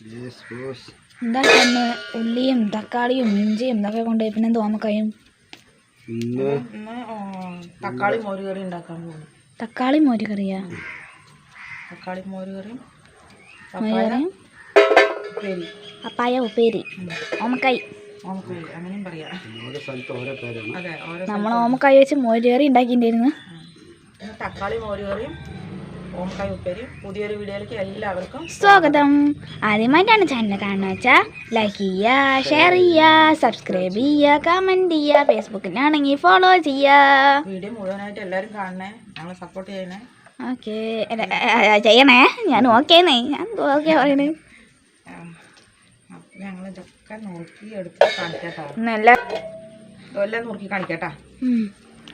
Yes boss എന്താ കണ്ണ് ഉള്ളിയും തക്കാളിയും ഇഞ്ചിയും ഇതൊക്കെ കൊണ്ടുപോയി പിന്നെ? തോമക്കായും തക്കാളി മോര് കറി ഉണ്ടാക്കാൻ പോകും തക്കാളി മോര് കറിയാ തക്കാളി മോര് കറി ഉപ്പേരി. പപ്പായ ഉപ്പേരി. ഓമക്കായി. നമ്മൾ ഓമക്കായി വെച്ച് മോര് കറി ഉണ്ടാക്കിയിട്ടുണ്ടായിരുന്നു തക്കാളി മോര് കറിയും ഓമക്കായി ഉപ്പേരിയും പുതിയൊരു വീഡിയോയിലേക്ക് എല്ലാവർക്കും സ്വാഗതം. ആദ്യമായിട്ടാണ് ചാനൽ കാണുന്നത് വെച്ചാൽ ലൈക്ക് ചെയ്യുക ഷെയർ ചെയ്യുക സബ്സ്ക്രൈബ് ചെയ്യുക കമന്റ് ചെയ്യുക ഫേസ്ബുക്കിലാണെങ്കിൽ ഫോളോ ചെയ്യുക. വീഡിയോ മുഴുവനായിട്ട് എല്ലാവരും കാണണേ. ഞങ്ങളെ സപ്പോർട്ട് ചെയ്യണേ. ഓക്കെ ചെയ്യണേ. ഞാൻ ഓക്കേന്നേ ഞാൻ ഓക്കെ പറയണേ. ഞങ്ങളിതൊക്കെ നോക്കി എടുത്ത് കാണിക്കാട്ടോ. നല്ല ഇതെല്ലാം നോക്കി കാണിക്കട്ടാ.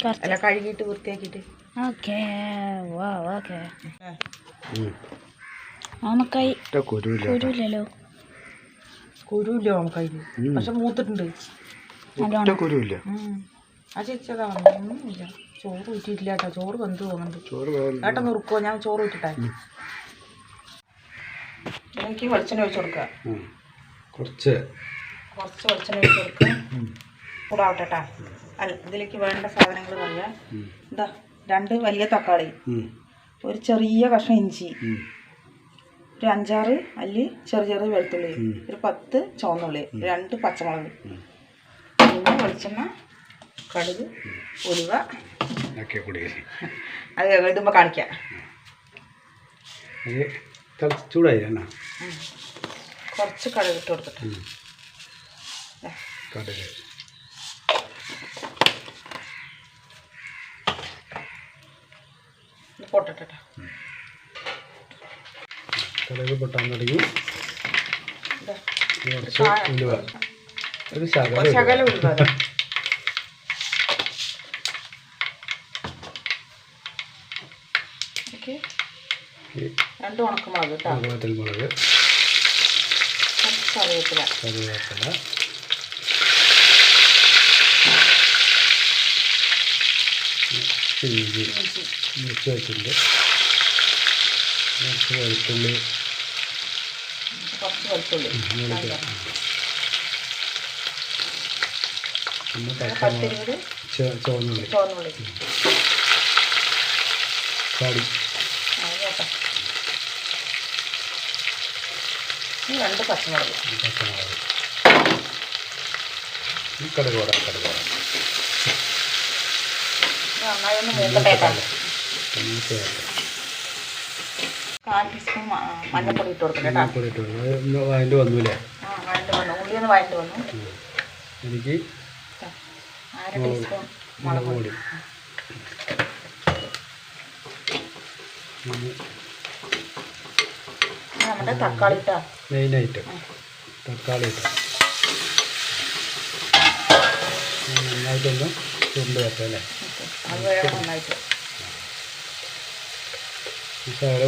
കഴുകിട്ട് വൃത്തിയാക്കിട്ട് കഴുകിയിട്ട് വൃത്തിയാക്കിയിട്ട്. ഓക്കെ വാ ഓക്കെ ഓമക്കായി കുരുവില്ലല്ലോ. കുരുവില്ല ഓമക്കായി പക്ഷെ മൂത്തിട്ടുണ്ട്. ഉം. ആ ചേച്ചതാ ഒന്നുമില്ല. ചോറ് ഊറ്റിയിട്ടില്ല കേട്ടോ. ചോറ് വെന്ത് തോന്നുന്നുണ്ട്. ഏട്ടൻ നുറുക്കോ ഞാൻ ചോറ് ഊറ്റിട്ടെ എനിക്ക് വെളിച്ചെണ്ണ ഒഴിച്ച് കൊടുക്കുക. കുറച്ച്. കുറച്ച് വെളിച്ചെണ്ണ ഒഴിച്ച് കൊടുക്കുക കൂടെ ആവട്ടെ കേട്ടാ അല്ല ഇതിലേക്ക് വേണ്ട സാധനങ്ങൾ പറയാം. ഉം. രണ്ട് വലിയ തക്കാളി. ഒരു ചെറിയ കഷ്ണം ഇഞ്ചി. ഒരു അഞ്ചാറ് അല്ലി ചെറിയ ചെറിയ വെളുത്തുള്ളി. ഒരു പത്ത് ചുവന്നുള്ളി. രണ്ട് പച്ചമുളക്. പിന്നെ വെളിച്ചെണ്ണ കടുക് ഉലുവ. അത് വീണ്ടുമ്പോ കാണിക്കാം. ചൂടായി കുറച്ച് കടുക് ഇട്ട് കൊടുത്തിട്ട് കടുക്. പൊട്ടട്ടെ. കടുക് പൊട്ടാൻ തുടങ്ങി. ഒരു ശകലം രണ്ട് ഉണക്കമുളക് കേട്ടോ. കറിവേപ്പില. കറിവേപ്പില. ഇഞ്ചി മുറിച്ച് വെച്ചിട്ടുണ്ട് കുറച്ച് വെളുത്തുള്ളി. പിന്നെ പച്ചമുളക്. ചുവന്നുള്ളി. കടി രണ്ട് പച്ചമുളക്. പച്ചമുളക്. ഈ കടുക് കൂടാം കടുക് കൂടാം ഇത് നന്നായി ഒന്ന് മൂക്കട്ടെ കാൽ ടീസ്പൂൺ മ- മഞ്ഞൾപ്പൊടി ഇട്ട് കൊടുക്കട്ടെ കേട്ടോ. വഴണ്ട് വന്നൂലേ ആ വഴണ്ട് വന്നു. ഉള്ളി ഒന്ന് വഴണ്ട് വന്നു. എനിക്ക് അര ടീസ്പൂൺ മുളക് പൊടി. നമ്മുടെ തക്കാളി ഇട്ടാ. മെയിനായിട്ട്. തക്കാളി ഇട്ട്. നന്നായിട്ടൊന്ന് ചുണ്ട് വെക്കാം അല്ലേ? അത് വേണം നന്നായിട്ട്.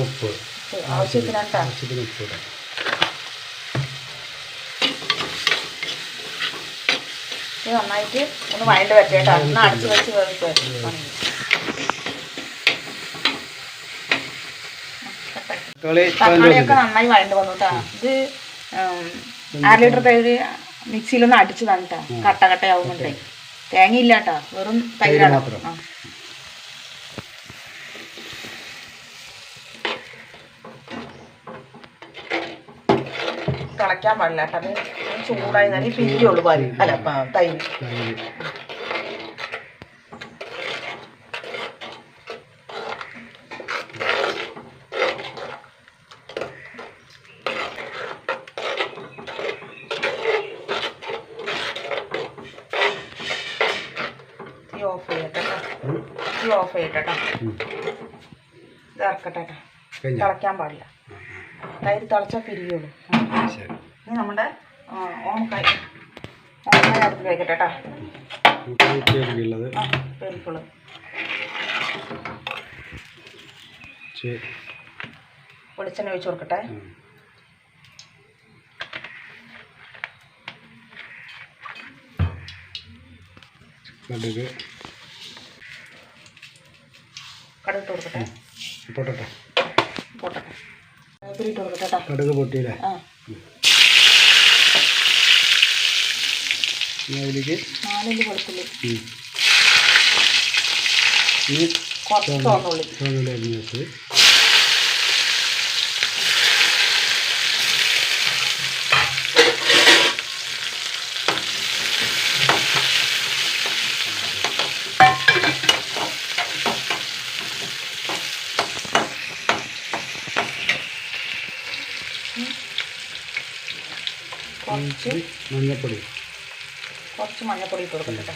ഉപ്പ്. ആവശ്യത്തിന് ഉപ്പ് ഇടാം. ഇത് നന്നായിട്ട് ഒന്ന് വഴണ്ട് കേട്ടോ. ഒന്ന് അടച്ച് വെച്ച് വേവിച്ച് തക്കാളിയൊക്കെ നന്നായി വഴണ്ട് വന്നു കേട്ടോ. ഇത് അര ലിറ്റർ തൈര് മിക്സിയിലൊന്ന് അടിച്ചതാണ് കേട്ടോ. കട്ട കട്ടയാവുന്നുണ്ടേ തേങ്ങയില്ല കേട്ടോ വെറും തൈരാണ് മാത്രം. തിളയ്ക്കാൻ പാടില്ല കേട്ടോ ചൂടായി. നല്ല പിരിയുള്ളൂ പാൽ അല്ല തൈര് തൈര് തീ ഓഫ് ചെയ്യട്ടെ കേട്ടോ ഉം. ഓഫ് ഉം. ഇത് ഇറക്കട്ടെ തിളയ്ക്കാൻ പാടില്ല. തൈര് തിളച്ചാൽ പിരിയുള്ളൂ. ഇനി നമ്മുടെ ഓമക്കായ ഓമക്കായ് അടുപ്പിൽ വയ്ക്കട്ടെ കേട്ടോ. വെളിച്ചെണ്ണ ഒഴിച്ചു കൊടുക്കട്ടെ. കടുക്. കടുകിട്ട് കൊടുക്കട്ടെ പൊട്ടട്ടെ. പൊട്ടട്ടെ. കടുകിട്ട് കൊടുക്കട്ടെ കടുക് പൊട്ടിയില്ലേ? ആ. അതിലേക്ക് നാലിന്റെ വെളുത്തുള്ളി. കുറച്ച് തോന്നുള്ളി തോന്നുള്ളി അരിഞ്ഞു കുറച്ച് മഞ്ഞൾപ്പൊടി കുറച്ച് മഞ്ഞപ്പൊടി ഇട്ട് കൊടുക്കട്ടെ.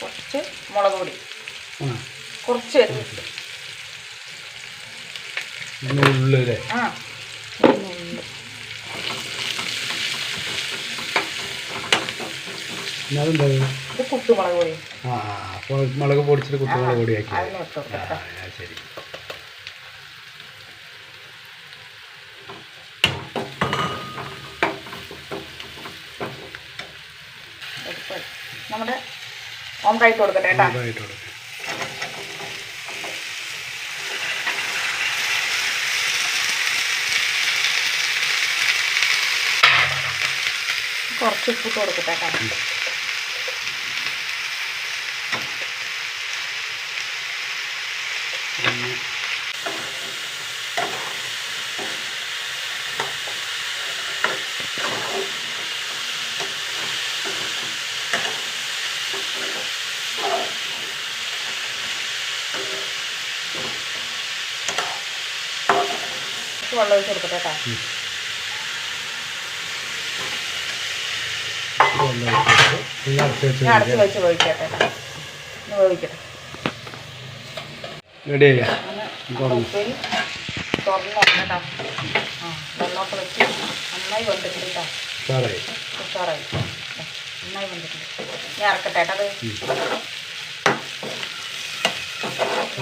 കുറച്ച് മുളക് പൊടി. കുറച്ച് ആ ഇത് കുത്തുമുളക് പൊടി ആ അപ്പോൾ മുളക് പൊടിച്ചിട്ട് കുത്തുമുളക് പൊടിയാക്കി. ആ ശരി. നമ്മുടെ കൊടുക്കട്ടെ കേട്ടാ. കുറച്ച് ഉപ്പ് കൊടുക്കട്ടെ കേട്ടാ. വെള്ളം ഒഴിച്ച് കൊടുക്കട്ടെ കേട്ടാ അടച്ച് വെച്ച് വേവിക്കട്ടെ വേവിക്കട്ടെ ഒന്ന് തുറന്ന്. നോക്കട്ടാ ആ വെള്ളമൊക്കെ വെച്ച് നന്നായി വെന്തിട്ടുണ്ട് കേട്ടോ. ഉഷാറായി. നന്നായി വെന്തിട്ടുണ്ട്. ഞാൻ ഇറക്കട്ടെ കേട്ടോ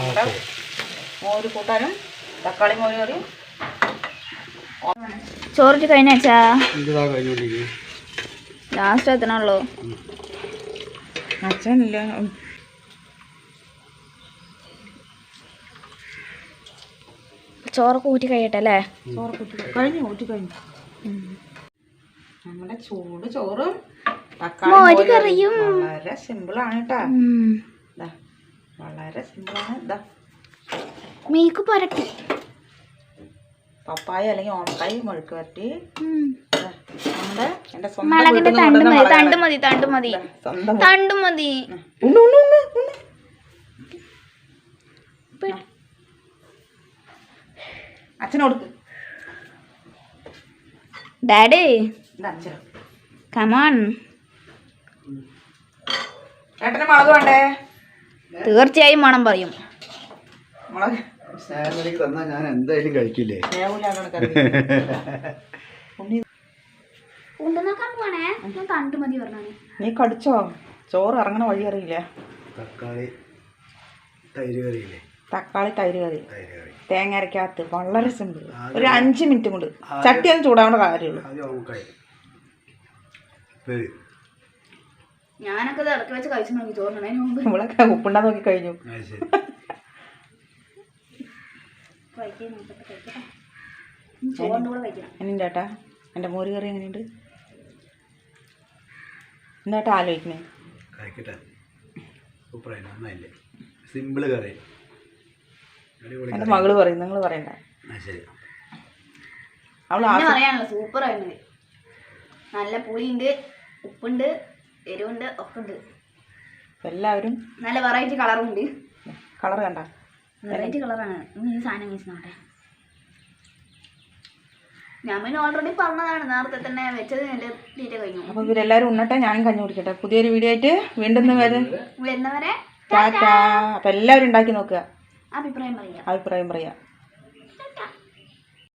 ഓക്കെ. മോര് കൂട്ടാനും തക്കാളി മോര് കറിയും ചോറിട്ട് കഴിഞ്ഞാച്ചാ? ലാസ്റ്റ് എത്തണുള്ളൂ. അച്ഛനില്ല. ചോറൊക്കെ ഊറ്റി കഴിയട്ടെ അല്ലേ കഴിഞ്ഞു ഊറ്റി കഴിഞ്ഞു. നമ്മുടെ ചൂട് ചോറും തക്കാളി മോര് കറിയും. വളരെ സിമ്പിളാണ് കേട്ടാ. വളരെ സിമ്പിളാണ്. ഇതാ മീക്ക് പുരട്ടി. പപ്പായ അല്ലെങ്കിൽ ഓണക്കായ മെഴുക്ക് വരട്ടി. നമ്മുടെ മുളകിന്റെ തണ്ട് മതി തണ്ട്. മതി തണ്ട് മതി. തണ്ട് മതി. കൊടുക്ക്. ഡാഡി. ഇതാ അച്ഛന്. കമോൺ ഏട്ടന് മുളക് വേണ്ടേ? തീർച്ചയായും മണം പറയും. മുളക്. സ്നാനക്ക് തന്നാൽ ഞാൻ എന്തായാലും കഴിക്കില്ലേ? നീ കടിച്ചോ? ചോറ് ഇറങ്ങണ വഴി അറിയില്ല? തക്കാളി തൈര് കറിയില്ലേ? തക്കാളി തൈര് കറി. തേങ്ങ അരക്കകത്ത് വളരെ സിമ്പിൾ. ഒരു അഞ്ച് മിനിറ്റ് കൊണ്ട് ചട്ടി അത് ചൂടാവേണ്ട കാര്യമുള്ളൂ. ഞാനൊക്കെ ഇത് ഇറക്കി വെച്ച് കഴിച്ചു നോക്കി മുമ്പ്. ഉപ്പുണ്ടാ നോക്കി കഴിഞ്ഞു. ചോറിന്റെ കൂടെ കഴിക്കണം. എന്നുണ്ട് ചേട്ടാ എന്റെ മോര് കറി എങ്ങനെയുണ്ട്? എന്താട്ടാ ആലോചിക്കണേ? കഴിക്കട്ടെ. സൂപ്പറായി നന്നായില്ലേ? Simple curry. എന്റെ മകൾ പറയും നിങ്ങൾ പറയണ്ട. ശരി. അവൾ പറയാനുള്ള നല്ല പുളിയുണ്ട് ഉപ്പുണ്ട് എരിവുണ്ട് ഒക്കെ ഉണ്ട്. എല്ലാവരും നല്ല വെറൈറ്റി കളറും ഉണ്ട്. കളർ കണ്ട. വെറൈറ്റി കളറാണ് ഈ സാധനം കഴിച്ചോട്ടെ ഞാൻ പിന്നെ ഓൾറെഡി പറഞ്ഞതാണ്. നേരത്തെ തന്നെ വെച്ചത് എന്റെ തീറ്റ കഴിഞ്ഞു. അപ്പോൾ ഇവരെല്ലാവരും ഉണ്ണട്ടെ ഞാനും കഞ്ഞു കുടിക്കട്ടെ. പുതിയൊരു വീഡിയോ ആയിട്ട് വീണ്ടും വരും വരുന്നവരെ ടാറ്റാ. അപ്പോൾ എല്ലാവരും ഉണ്ടാക്കി നോക്കുക. അഭിപ്രായം പറയാം. അഭിപ്രായം പറയാം.